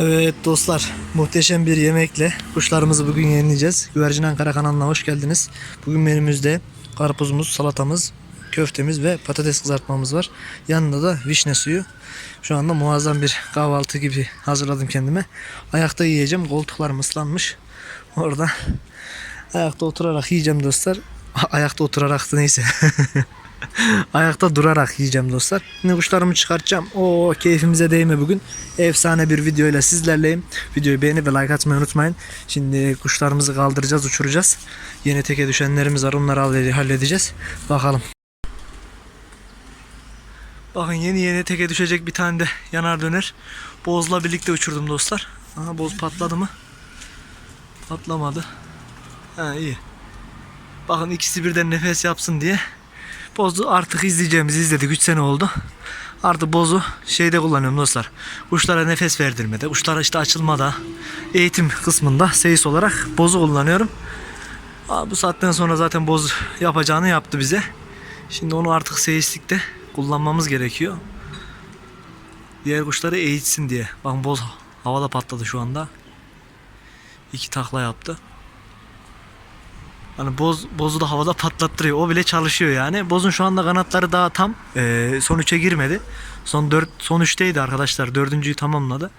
Evet dostlar muhteşem bir yemekle kuşlarımızı bugün yenileyeceğiz. Güvercin Ankara kanalına hoş geldiniz. Bugün menümüzde karpuzumuz, salatamız, köftemiz ve patates kızartmamız var. Yanında da vişne suyu. Şu anda muazzam bir kahvaltı gibi hazırladım kendime. Ayakta yiyeceğim. Koltuklarım ıslanmış. Orada ayakta oturarak yiyeceğim dostlar. Ayakta oturarak da neyse. Ayakta durarak yiyeceğim dostlar. Şimdi kuşlarımı çıkartacağım. O keyfimize değme bugün. Efsane bir videoyla sizlerleyim. Videoyu beğenip ve like atmayı unutmayın. Şimdi kuşlarımızı kaldıracağız, uçuracağız. Yeni teke düşenlerimiz var. Onları halle- halledeceğiz. Bakalım. Bakın yeni yeni teke düşecek bir tane de yanar döner. Bozla birlikte uçurdum dostlar. Aha boz patladı mı? Patlamadı. Ha iyi. Bakın ikisi birden nefes yapsın diye Bozu artık izleyeceğimizi izledik. 3 sene oldu. Artık bozu şeyde kullanıyorum dostlar. Kuşlara nefes verdirmede, kuşlara işte açılmada, eğitim kısmında seyis olarak bozu kullanıyorum. Aa, bu saatten sonra zaten boz yapacağını yaptı bize. Şimdi onu artık seyislikte kullanmamız gerekiyor. Diğer kuşları eğitsin diye. Bakın boz havada patladı şu anda. İki takla yaptı. Hani boz, bozu da havada patlattırıyor. O bile çalışıyor yani. Bozun şu anda kanatları daha tam. Ee, son 3'e girmedi. Son 4 son 3'teydi arkadaşlar. Dördüncüyü tamamladı.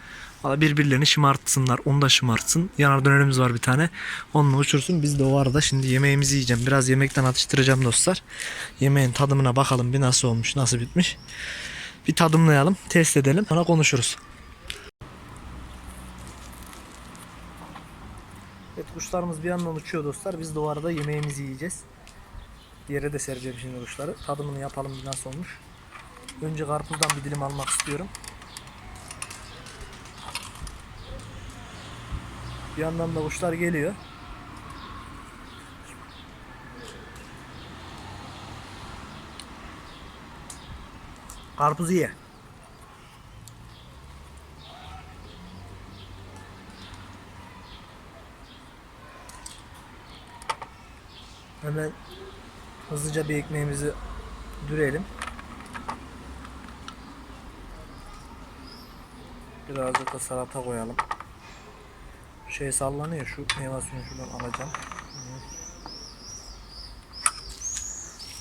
Valla birbirlerini şımartsınlar. Onu da şımartsın. Yanar dönerimiz var bir tane. Onunla uçursun. Biz de o arada şimdi yemeğimizi yiyeceğim. Biraz yemekten atıştıracağım dostlar. Yemeğin tadımına bakalım bir nasıl olmuş, nasıl bitmiş. Bir tadımlayalım, test edelim. Sonra konuşuruz. Kuşlarımız bir yandan uçuyor dostlar. Biz arada yemeğimizi yiyeceğiz. Yere de sereceğim şimdi kuşları. Tadımını yapalım bir nasıl olmuş. Önce karpuzdan bir dilim almak istiyorum. Bir yandan da kuşlar geliyor. Karpuzu ye. Hemen hızlıca bir ekmeğimizi dürelim. Birazcık da salata koyalım. Şey sallanıyor şu meyve suyunu şuradan alacağım.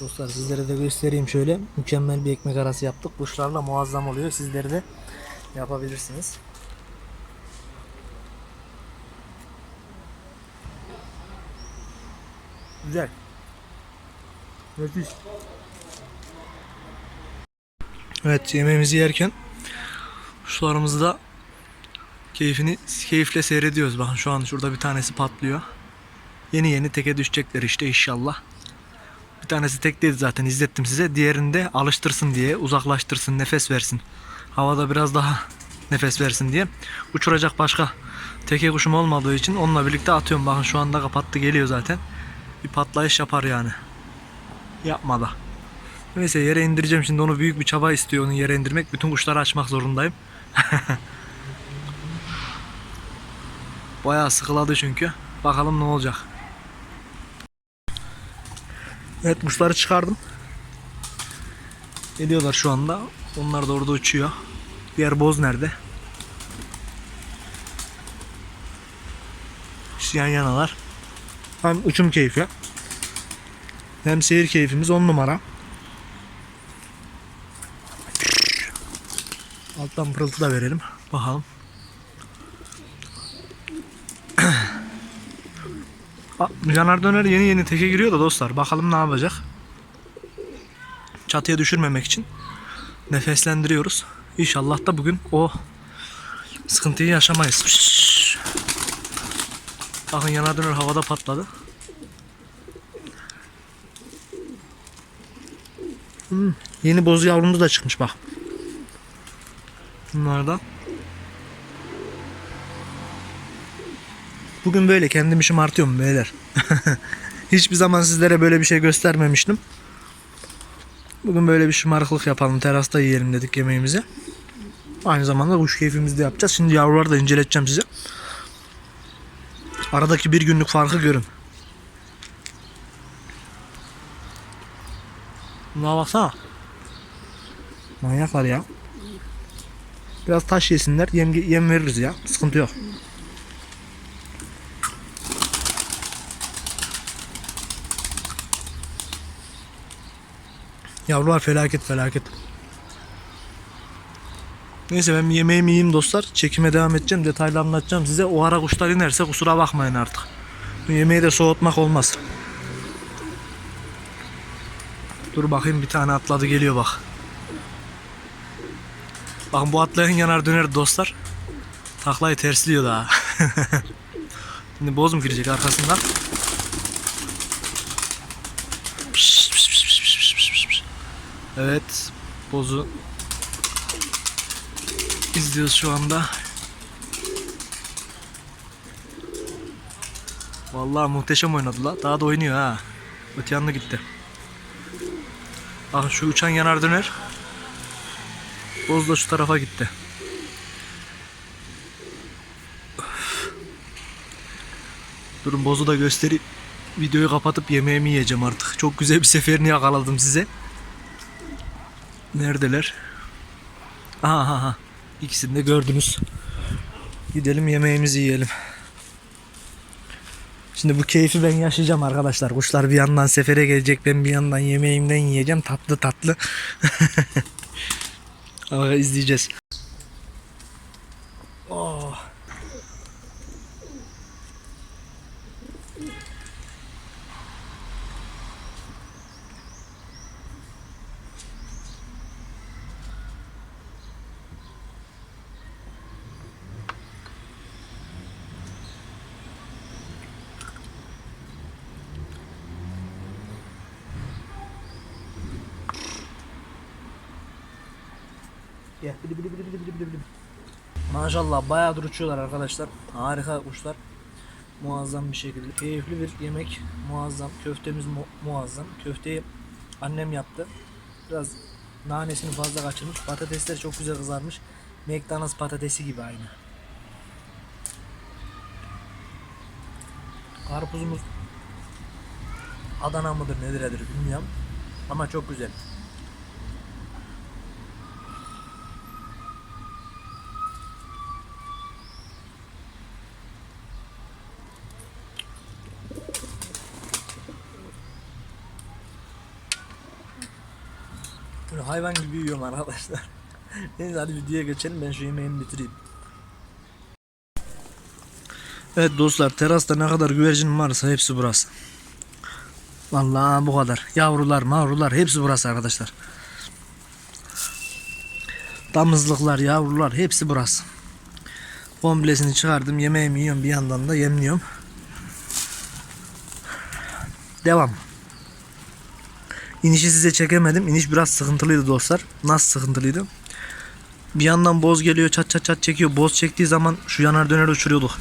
Dostlar sizlere de göstereyim şöyle. Mükemmel bir ekmek arası yaptık. Kuşlarla muazzam oluyor. Sizleri de yapabilirsiniz. Güzel. Nefis. Evet yemeğimizi yerken kuşlarımızı da keyfini keyifle seyrediyoruz. Bakın şu an şurada bir tanesi patlıyor. Yeni yeni teke düşecekler işte inşallah. Bir tanesi tekteydi zaten izlettim size. Diğerini de alıştırsın diye uzaklaştırsın nefes versin. Havada biraz daha nefes versin diye. Uçuracak başka teke kuşum olmadığı için onunla birlikte atıyorum. Bakın şu anda kapattı geliyor zaten. Bir patlayış yapar yani. Yapmadı. Neyse yere indireceğim şimdi onu büyük bir çaba istiyor onu yere indirmek. Bütün kuşları açmak zorundayım. Bayağı sıkıladı çünkü. Bakalım ne olacak. Evet kuşları çıkardım. Geliyorlar şu anda. Onlar da orada uçuyor. Diğer boz nerede? İşte yan yanalar. Hem uçum keyfi. Hem seyir keyfimiz on numara. Alttan pırıltı da verelim. Bakalım. Caner Döner yeni yeni teke giriyor da dostlar. Bakalım ne yapacak. Çatıya düşürmemek için nefeslendiriyoruz. İnşallah da bugün o sıkıntıyı yaşamayız. Bakın Yanar Döner havada patladı. Hmm, yeni bozu yavrumuz da çıkmış bak. Bunlardan. Bugün böyle kendimi şımartıyorum beyler. Hiçbir zaman sizlere böyle bir şey göstermemiştim. Bugün böyle bir şımarıklık yapalım. Terasta yiyelim dedik yemeğimizi. Aynı zamanda kuş keyfimizi de yapacağız. Şimdi yavruları da inceleteceğim size. Aradaki bir günlük farkı görün. Buna baksana. Manyaklar ya. Biraz taş yesinler. Yem, yem veririz ya. Sıkıntı yok. Yavrular felaket felaket. Neyse ben yemeğimi yiyeyim dostlar. Çekime devam edeceğim. Detaylı anlatacağım size. O ara kuşlar inerse kusura bakmayın artık. Bu yemeği de soğutmak olmaz. Dur bakayım bir tane atladı geliyor bak. Bakın bu atlayan yanar döner dostlar. Taklayı tersliyor daha. Şimdi boz mu girecek arkasından? Evet. Bozu izliyoruz şu anda. Vallahi muhteşem oynadı la. Daha da oynuyor ha. Öte yanına gitti. Bakın şu uçan yanar döner. Boz da şu tarafa gitti. Durun bozu da göstereyim. Videoyu kapatıp yemeğimi yiyeceğim artık. Çok güzel bir seferini yakaladım size. Neredeler? Aha aha. İkisini de gördünüz. Gidelim yemeğimizi yiyelim. Şimdi bu keyfi ben yaşayacağım arkadaşlar. Kuşlar bir yandan sefere gelecek. Ben bir yandan yemeğimden yiyeceğim. Tatlı tatlı. Ama izleyeceğiz. Oh. Gel. Bili bili bili bili bili bili. Maşallah bayağıdır uçuyorlar arkadaşlar. Harika kuşlar. Muazzam bir şekilde. Keyifli bir yemek. Muazzam. Köftemiz mu- muazzam. Köfteyi annem yaptı. Biraz nanesini fazla kaçırmış. Patatesler çok güzel kızarmış. McDonald's patatesi gibi aynı. Karpuzumuz Adana mıdır nedir nedir bilmiyorum. Ama çok güzel. Böyle hayvan gibi yiyorum arkadaşlar. Neyse hadi videoya geçelim ben şu yemeğimi bitireyim. Evet dostlar terasta ne kadar güvercin varsa hepsi burası. Vallahi bu kadar. Yavrular, mavrular hepsi burası arkadaşlar. Damızlıklar, yavrular hepsi burası. Komplesini çıkardım. Yemeğimi yiyorum bir yandan da yemliyorum. Devam. İnişi size çekemedim. İniş biraz sıkıntılıydı dostlar. Nasıl sıkıntılıydı? Bir yandan boz geliyor çat çat çat çekiyor. Boz çektiği zaman şu yanar döner uçuruyorduk.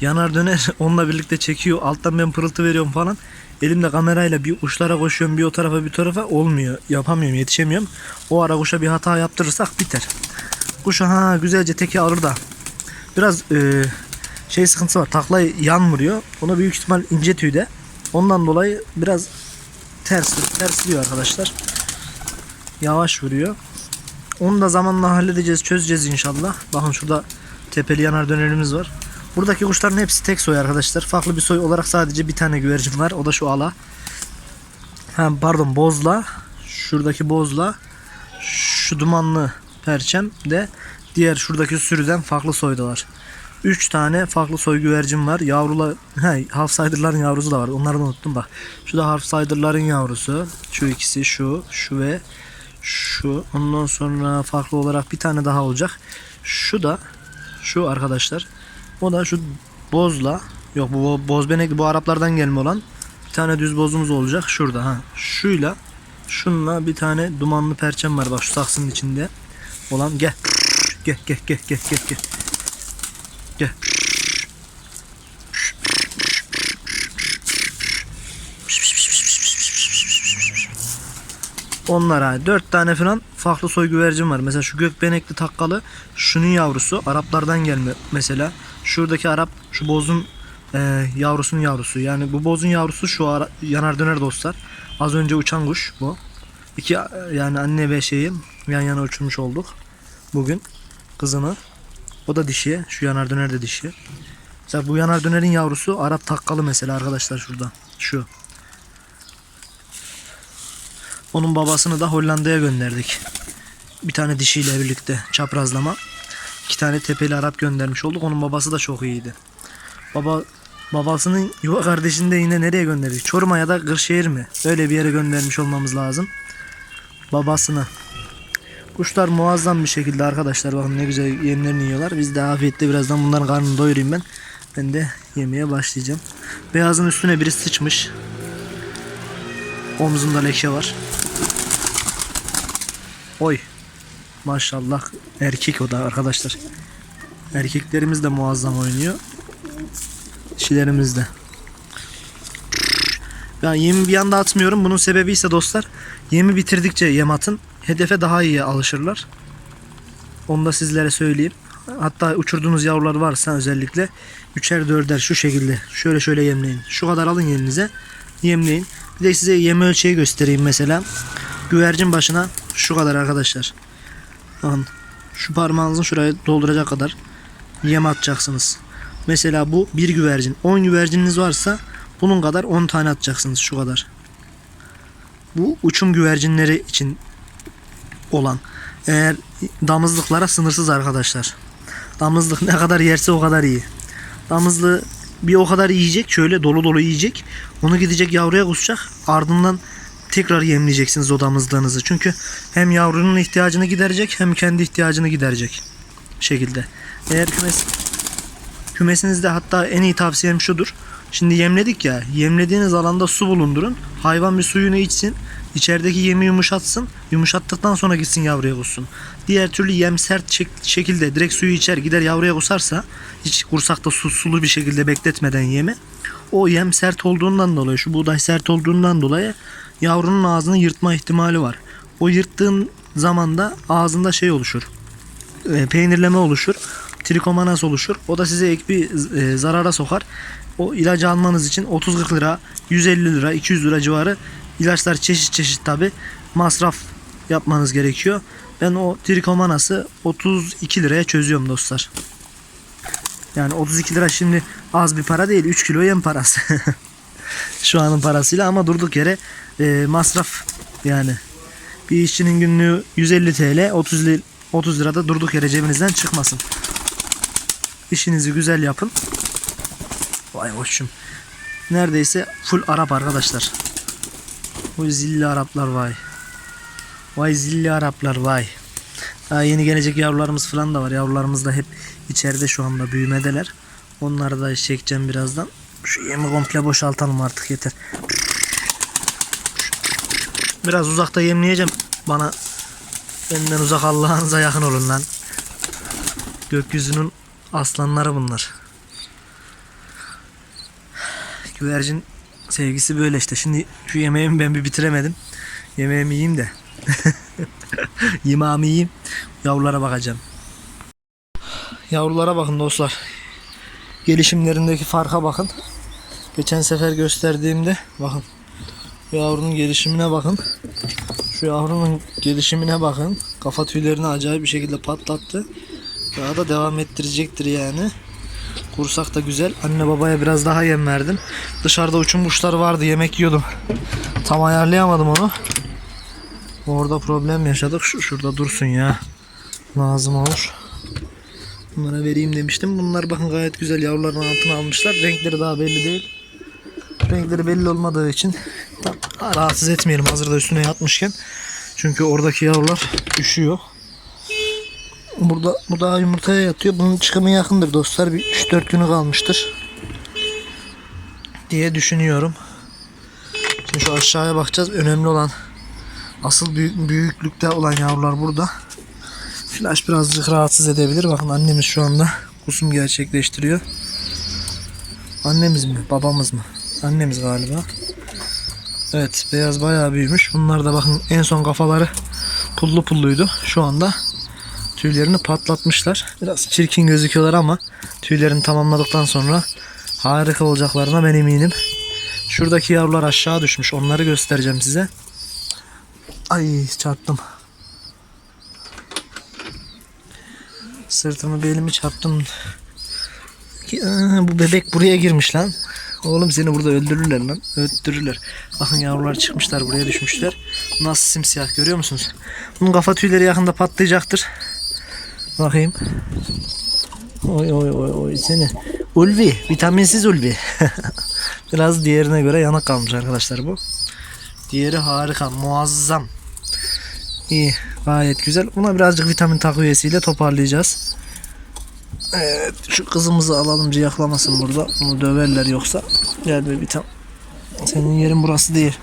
Yanar döner onunla birlikte çekiyor. Alttan ben pırıltı veriyorum falan. Elimde kamerayla bir uçlara koşuyorum bir o tarafa bir tarafa olmuyor. Yapamıyorum yetişemiyorum. O ara kuşa bir hata yaptırırsak biter. Kuş ha güzelce teki alır da. Biraz e, şey sıkıntısı var. Taklayı yan vuruyor. Ona büyük ihtimal ince tüyde. Ondan dolayı biraz ters tersliyor arkadaşlar. Yavaş vuruyor. Onu da zamanla halledeceğiz, çözeceğiz inşallah. Bakın şurada tepeli yanar dönerimiz var. Buradaki kuşların hepsi tek soy arkadaşlar. Farklı bir soy olarak sadece bir tane güvercin var. O da şu ala. Ha, pardon bozla. Şuradaki bozla. Şu dumanlı perçem de diğer şuradaki sürüden farklı soydalar. 3 tane farklı soy güvercin var. Yavrular, he, half sider'ların yavrusu da var. Onları da unuttum bak. Şu da half sider'ların yavrusu. Şu ikisi, şu, şu ve şu. Ondan sonra farklı olarak bir tane daha olacak. Şu da şu arkadaşlar. O da şu bozla. Yok bu bo- boz benekli bu Araplardan gelme olan. Bir tane düz bozumuz olacak şurada ha. Şuyla şunla bir tane dumanlı perçem var bak şu saksının içinde olan gel. Gel gel gel gel gel gel. Gel. Onlara dört tane falan farklı soy güvercin var. Mesela şu gökbenekli takkalı şunun yavrusu Araplardan gelme mesela. Şuradaki Arap şu bozun e, yavrusunun yavrusu. Yani bu bozun yavrusu şu ara, yanar döner dostlar. Az önce uçan kuş bu. İki yani anne ve şeyi yan yana uçurmuş olduk bugün. kızını. O da dişi. Şu yanar döner de dişi. Mesela bu yanar dönerin yavrusu Arap takkalı mesela arkadaşlar şurada. Şu. Onun babasını da Hollanda'ya gönderdik. Bir tane dişiyle birlikte çaprazlama. İki tane tepeli Arap göndermiş olduk. Onun babası da çok iyiydi. Baba babasının yuva kardeşini de yine nereye gönderdik? Çorum'a ya da Kırşehir mi? Öyle bir yere göndermiş olmamız lazım. Babasını. Kuşlar muazzam bir şekilde arkadaşlar bakın ne güzel yemlerini yiyorlar. Biz de afiyetle birazdan bunların karnını doyurayım ben. Ben de yemeye başlayacağım. Beyazın üstüne biri sıçmış. Omzunda leke var. Oy. Maşallah erkek o da arkadaşlar. Erkeklerimiz de muazzam oynuyor. Dişilerimiz de. Ben yemi bir anda atmıyorum. Bunun sebebi ise dostlar yemi bitirdikçe yem atın. Hedefe daha iyi alışırlar. Onu da sizlere söyleyeyim. Hatta uçurduğunuz yavrular varsa özellikle üçer dörder şu şekilde şöyle şöyle yemleyin. Şu kadar alın yerinize yemleyin. Bir de size yem ölçeği göstereyim mesela. Güvercin başına şu kadar arkadaşlar. Bakın şu parmağınızın şuraya dolduracak kadar yem atacaksınız. Mesela bu bir güvercin. 10 güvercininiz varsa bunun kadar 10 tane atacaksınız şu kadar. Bu uçum güvercinleri için olan. Eğer damızlıklara sınırsız arkadaşlar. Damızlık ne kadar yerse o kadar iyi. Damızlığı bir o kadar yiyecek şöyle dolu dolu yiyecek. Onu gidecek yavruya kusacak. Ardından tekrar yemleyeceksiniz o damızlığınızı. Çünkü hem yavrunun ihtiyacını giderecek hem kendi ihtiyacını giderecek şekilde. Eğer kümes kümesinizde hatta en iyi tavsiyem şudur. Şimdi yemledik ya. Yemlediğiniz alanda su bulundurun. Hayvan bir suyunu içsin. İçerideki yemi yumuşatsın. Yumuşattıktan sonra gitsin yavruya kussun. Diğer türlü yem sert şek- şekilde direkt suyu içer gider yavruya kusarsa hiç kursakta su, sulu bir şekilde bekletmeden yemi o yem sert olduğundan dolayı şu buğday sert olduğundan dolayı yavrunun ağzını yırtma ihtimali var. O yırttığın zaman da ağzında şey oluşur. E, peynirleme oluşur. Trikomanas oluşur. O da size ek bir e, zarara sokar. O ilacı almanız için 30-40 lira, 150 lira, 200 lira civarı ilaçlar çeşit çeşit tabi masraf yapmanız gerekiyor. Ben o trikomanası 32 liraya çözüyorum dostlar. Yani 32 lira şimdi az bir para değil. 3 kilo yem parası. Şu anın parasıyla ama durduk yere e, masraf yani. Bir işçinin günlüğü 150 TL 30 li- 30 lirada durduk yere cebinizden çıkmasın. İşinizi güzel yapın. Vay hoşum. Neredeyse full Arap arkadaşlar. Bu zilli Araplar vay. Vay zilli Araplar vay. Daha yeni gelecek yavrularımız falan da var. Yavrularımız da hep içeride şu anda büyümedeler. Onları da çekeceğim birazdan. Şu yemi komple boşaltalım artık yeter. Biraz uzakta yemleyeceğim. Bana benden uzak Allah'ınıza yakın olun lan. Gökyüzünün aslanları bunlar. Güvercin sevgisi böyle işte. Şimdi şu yemeğimi ben bir bitiremedim. Yemeğimi yiyeyim de. Yemeğimi yiyeyim. Yavrulara bakacağım. Yavrulara bakın dostlar. Gelişimlerindeki farka bakın. Geçen sefer gösterdiğimde bakın. Yavrunun gelişimine bakın. Şu yavrunun gelişimine bakın. Kafa tüylerini acayip bir şekilde patlattı. Daha da devam ettirecektir yani. Kursak da güzel. Anne babaya biraz daha yem verdim. Dışarıda uçum kuşlar vardı. Yemek yiyordum. Tam ayarlayamadım onu. Orada problem yaşadık. Şu şurada dursun ya. Lazım olur. Bunlara vereyim demiştim. Bunlar bakın gayet güzel yavruların altına almışlar. Renkleri daha belli değil. Renkleri belli olmadığı için rahatsız etmeyelim hazırda üstüne yatmışken. Çünkü oradaki yavrular üşüyor. Burada bu daha yumurtaya yatıyor. Bunun çıkımı yakındır dostlar. Bir 3-4 günü kalmıştır. Diye düşünüyorum. Şimdi şu aşağıya bakacağız. Önemli olan asıl büyük, büyüklükte olan yavrular burada. Flash birazcık rahatsız edebilir. Bakın annemiz şu anda kusum gerçekleştiriyor. Annemiz mi? Babamız mı? Annemiz galiba. Evet beyaz bayağı büyümüş. Bunlar da bakın en son kafaları pullu pulluydu. Şu anda tüylerini patlatmışlar. Biraz çirkin gözüküyorlar ama tüylerini tamamladıktan sonra harika olacaklarına ben eminim. Şuradaki yavrular aşağı düşmüş. Onları göstereceğim size. Ay çarptım. Sırtımı belimi çarptım. Bu bebek buraya girmiş lan. Oğlum seni burada öldürürler lan. Öldürürler. Bakın yavrular çıkmışlar buraya düşmüşler. Nasıl simsiyah görüyor musunuz? Bunun kafa tüyleri yakında patlayacaktır. Bakayım. Oy oy oy oy seni. Ulvi. Vitaminsiz ulvi. Biraz diğerine göre yanık kalmış arkadaşlar bu. Diğeri harika. Muazzam. İyi. Gayet güzel. Buna birazcık vitamin takviyesiyle toparlayacağız. Evet. Şu kızımızı alalım ciyaklamasın burada. Bunu döverler yoksa. Gel bir tam. Senin yerin burası değil.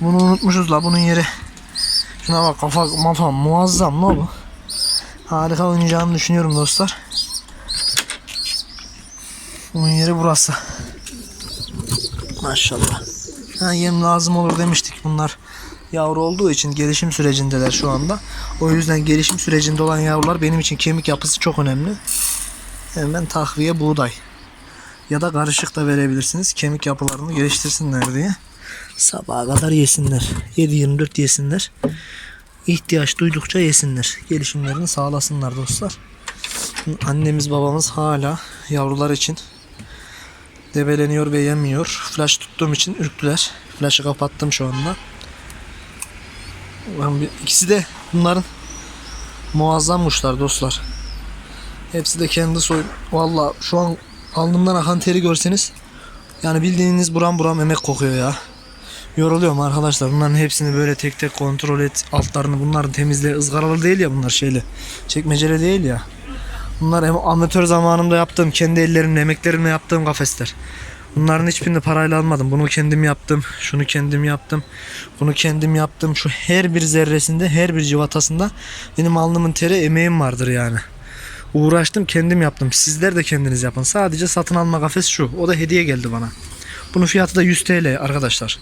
Bunu unutmuşuz la bunun yeri. Şuna bak kafa mafa muazzam la bu. Harika oynayacağını düşünüyorum dostlar. Bunun yeri burası. Maşallah. Ha, yem lazım olur demiştik. Bunlar yavru olduğu için gelişim sürecindeler şu anda. O yüzden gelişim sürecinde olan yavrular benim için kemik yapısı çok önemli. Hemen takviye buğday. Ya da karışık da verebilirsiniz. Kemik yapılarını geliştirsinler diye. Sabaha kadar yesinler. 7-24 yesinler. İhtiyaç duydukça yesinler. Gelişimlerini sağlasınlar dostlar. Annemiz babamız hala yavrular için debeleniyor ve yemiyor. Flash tuttuğum için ürktüler. Flash'ı kapattım şu anda. İkisi de bunların muazzam kuşlar dostlar. Hepsi de kendi soy. Valla şu an alnımdan akan teri görseniz yani bildiğiniz buram buram emek kokuyor ya. Yoruluyorum arkadaşlar. Bunların hepsini böyle tek tek kontrol et. Altlarını bunların temizle. ızgaralı değil ya bunlar şeyle. Çekmeceli değil ya. Bunlar hem amatör zamanımda yaptığım, kendi ellerimle, emeklerimle yaptığım kafesler. Bunların hiçbirini parayla almadım. Bunu kendim yaptım. Şunu kendim yaptım. Bunu kendim yaptım. Şu her bir zerresinde, her bir civatasında benim alnımın teri, emeğim vardır yani. Uğraştım, kendim yaptım. Sizler de kendiniz yapın. Sadece satın alma kafes şu. O da hediye geldi bana. Bunun fiyatı da 100 TL arkadaşlar.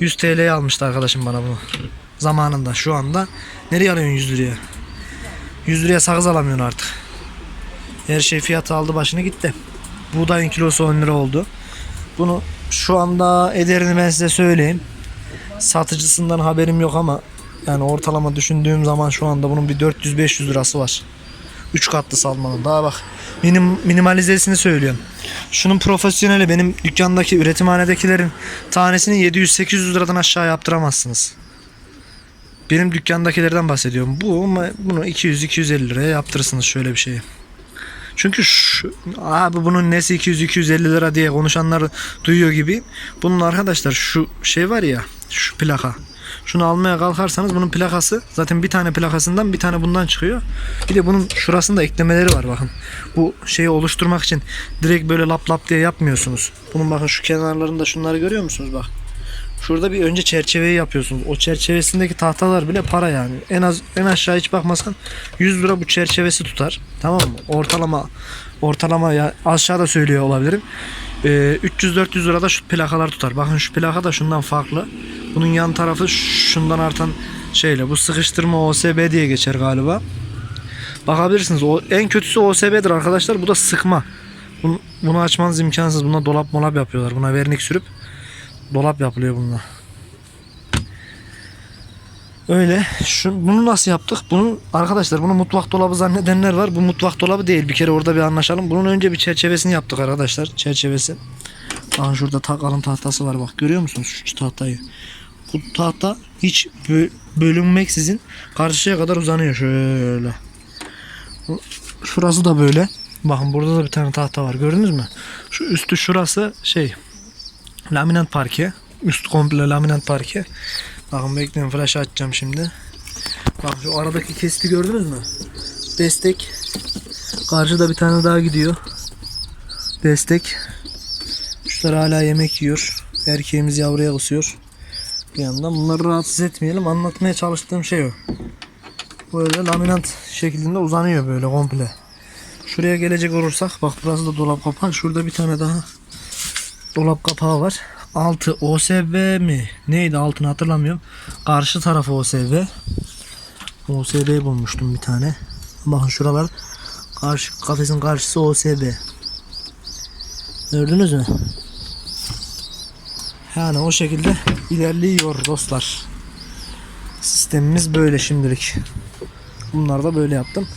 100 TL'ye almıştı arkadaşım bana bunu. Zamanında şu anda. Nereye alıyorsun 100 liraya? 100 liraya sakız alamıyorsun artık. Her şey fiyatı aldı başını gitti. Buğdayın kilosu 10 lira oldu. Bunu şu anda ederini ben size söyleyeyim. Satıcısından haberim yok ama yani ortalama düşündüğüm zaman şu anda bunun bir 400-500 lirası var. 3 katlı salmanın. Daha bak minim, minimalizesini söylüyorum. Şunun profesyoneli benim dükkandaki üretimhanedekilerin tanesini 700-800 liradan aşağı yaptıramazsınız. Benim dükkandakilerden bahsediyorum. Bu ama bunu 200-250 liraya yaptırırsınız şöyle bir şeyi. Çünkü şu, abi bunun nesi 200-250 lira diye konuşanlar duyuyor gibi. Bunun arkadaşlar şu şey var ya şu plaka. Şunu almaya kalkarsanız bunun plakası zaten bir tane plakasından bir tane bundan çıkıyor. Bir de bunun şurasında eklemeleri var bakın. Bu şeyi oluşturmak için direkt böyle lap lap diye yapmıyorsunuz. Bunun bakın şu kenarlarında şunları görüyor musunuz bak. Şurada bir önce çerçeveyi yapıyorsunuz. O çerçevesindeki tahtalar bile para yani. En az en aşağı hiç bakmazsan 100 lira bu çerçevesi tutar. Tamam mı? Ortalama ortalama ya aşağıda söylüyor olabilirim. Ee, 300-400 lira da şu plakalar tutar. Bakın şu plaka da şundan farklı. Bunun yan tarafı şundan artan şeyle. Bu sıkıştırma OSB diye geçer galiba. Bakabilirsiniz. O en kötüsü OSB'dir arkadaşlar. Bu da sıkma. Bunu, bunu açmanız imkansız. Buna dolap molap yapıyorlar. Buna vernik sürüp dolap yapılıyor bununla. Öyle. Şu, bunu nasıl yaptık? Bunu arkadaşlar bunu mutfak dolabı zannedenler var. Bu mutfak dolabı değil. Bir kere orada bir anlaşalım. Bunun önce bir çerçevesini yaptık arkadaşlar. Çerçevesi. Bakın şurada ta kalın tahtası var bak. Görüyor musunuz şu tahtayı? Tahta hiç bö- bölünmeksizin karşıya kadar uzanıyor şöyle. Şurası da böyle. Bakın burada da bir tane tahta var. Gördünüz mü? Şu üstü şurası şey laminat parke. Üst komple laminat parke. Bakın bekleyin flash açacağım şimdi. Bak şu aradaki kesti gördünüz mü? Destek. Karşıda bir tane daha gidiyor. Destek. Kuşlar hala yemek yiyor. Erkeğimiz yavruya kısıyor. Bir yandan bunları rahatsız etmeyelim. Anlatmaya çalıştığım şey o. Böyle laminat şeklinde uzanıyor böyle komple. Şuraya gelecek olursak bak burası da dolap kapağı. Şurada bir tane daha dolap kapağı var. Altı OSB mi? Neydi altını hatırlamıyorum. Karşı tarafı OSB. OSB bulmuştum bir tane. Bakın şuralar karşı kafesin karşısı OSB. Gördünüz mü? Yani o şekilde ilerliyor dostlar. Sistemimiz böyle şimdilik. Bunları da böyle yaptım.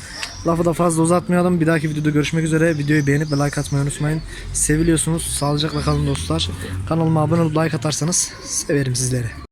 Lafı da fazla uzatmayalım. Bir dahaki videoda görüşmek üzere. Videoyu beğenip ve like atmayı unutmayın. Seviliyorsunuz. Sağlıcakla kalın dostlar. Kanalıma abone olup like atarsanız severim sizleri.